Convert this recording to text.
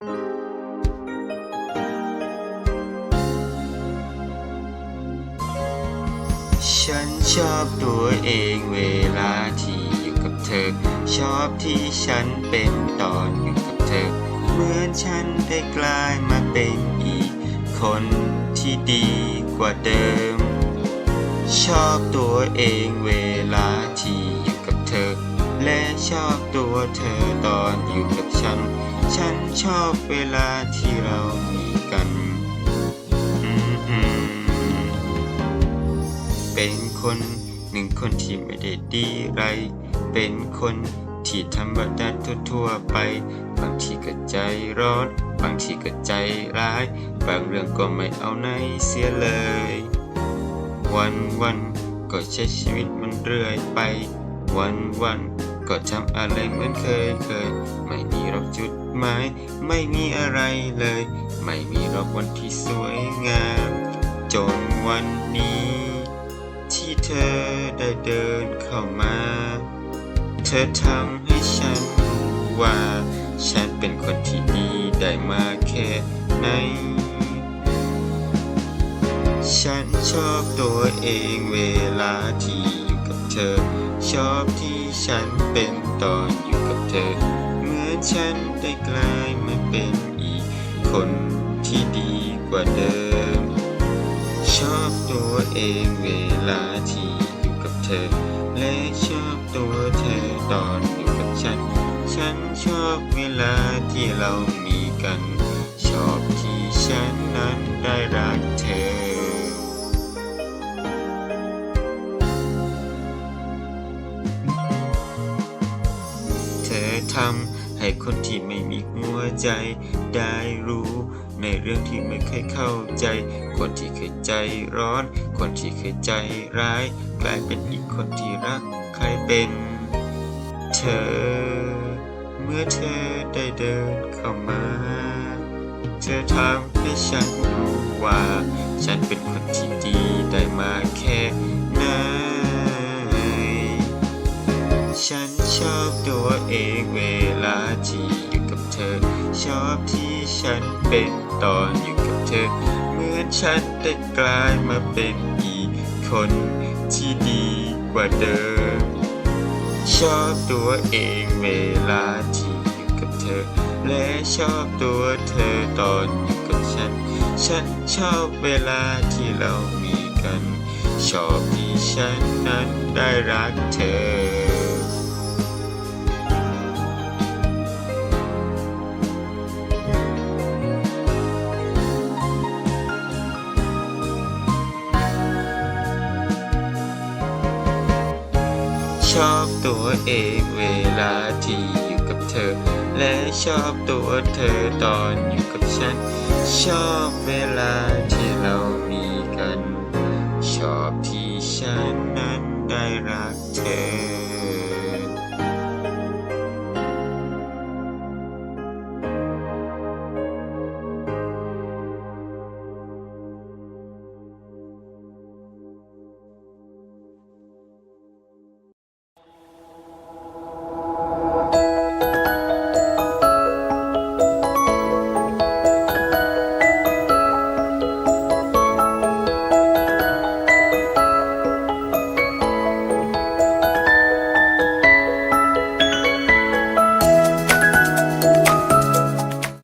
ฉันชอบตัวเองเวลาที่อยู่กับเธอ ชอบที่ฉันเป็นตอนอยู่กับเธอ เหมือนฉันได้กลายมาเป็นอีกคนที่ดีกว่าเดิม ชอบตัวเองเวลาที่ และชอบตัวเธอตอนอยู่กับฉัน ฉันชอบเวลาที่เรามีกัน เป็นคนหนึ่งคนที่ไม่ได้ดีไร เป็นคนที่ธรรมดาทั่วๆไป บางทีก็ใจร้อน บางทีก็ใจร้าย บางเรื่องก็ไม่เอาไหนเสียเลย วันวันก็ใช้ชีวิตมันเรื่อยไปวันวัน ก็ทำอะไรเหมือนเคยเคย ไม่มีหรอกจุดหมาย ไม่มีอะไรเลย ไม่มีหรอกวันที่สวยงาม จนวันนี้ ที่เธอได้เดินเข้ามา เธอทำให้ฉันรู้ว่า ฉันเป็นคนที่ดีได้มาแค่ไหนฉันชอบตัวเองเวลาที่อยู่กับเธอ ชอบที่ ฉันเป็นตอนอยู่กับเธอ เหมือนฉันได้กลายมาเป็นอีกคนที่ดีกว่าเดิม ชอบตัวเองเวลาที่อยู่กับเธอ และชอบตัวเธอตอนอยู่กับฉัน ฉันชอบเวลาที่เรามีกัน ชอบที่ฉัน อทำให้คนที่ไม่มีหัวใจได้รู้ ในเรื่องที่ไม่เคยเข้าใจ คนที่เคยใจร้อน คนที่เคยใจร้าย กลายเป็นอีกคนที่รักใครเป็น เธอ เมื่อเธอได้เดินเข้ามา เธอทำให้ฉันรู้ว่า ฉันเป็นคนที่ดีได้มาแค่ไหนฉัน ชอบตัวเองเวลาที่อยู่กับเธอ ชอบที่ฉันเป็นตอนอยู่กับเธอ เหมือนฉันได้กลายมาเป็นอีกคนที่ดีกว่าเดิม ชอบตัวเองเวลาที่อยู่กับเธอ และชอบตัวเธอตอนอยู่กับฉัน ฉันชอบเวลาที่เรามีกัน ชอบที่ฉันนั้นได้รักเธอ ชอบตัวเองเวลาที่อยู่กับเธอ และชอบตัวเธอตอนอยู่กับฉัน ชอบเวลาที่เรามีกัน ชอบที่ฉันนั้นได้รักเธอ